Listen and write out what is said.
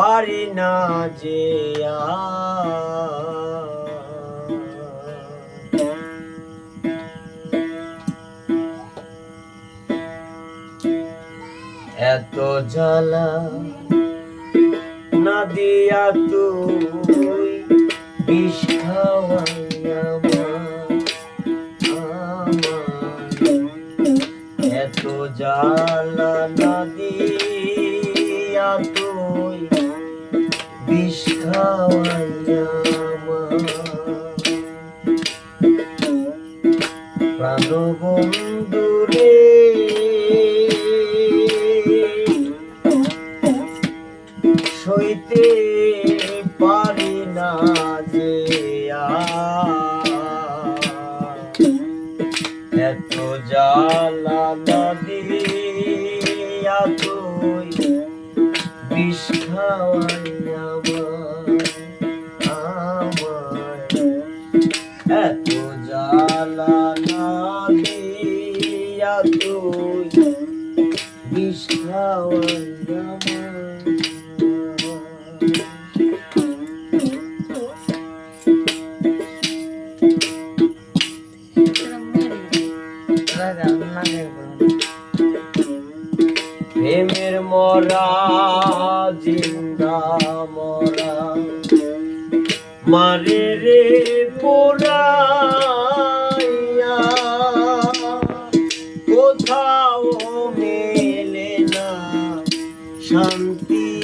পারি না যে। এত জ্বালা না দিয়া তুই বিষ খাওয়াইয়া এত জ্বালা না দিয়া খাওয়াইয়া সইতে পারি না যে এত জ্বালা নদিয়া তুই বিষ খাওয়াইয়া এত জ্বালা নদিয়া তুই বিষ প্রেমের মরা জিন্দা মরা। মারে রে পোড়াইয়া কোথাও মেলে না শান্তি।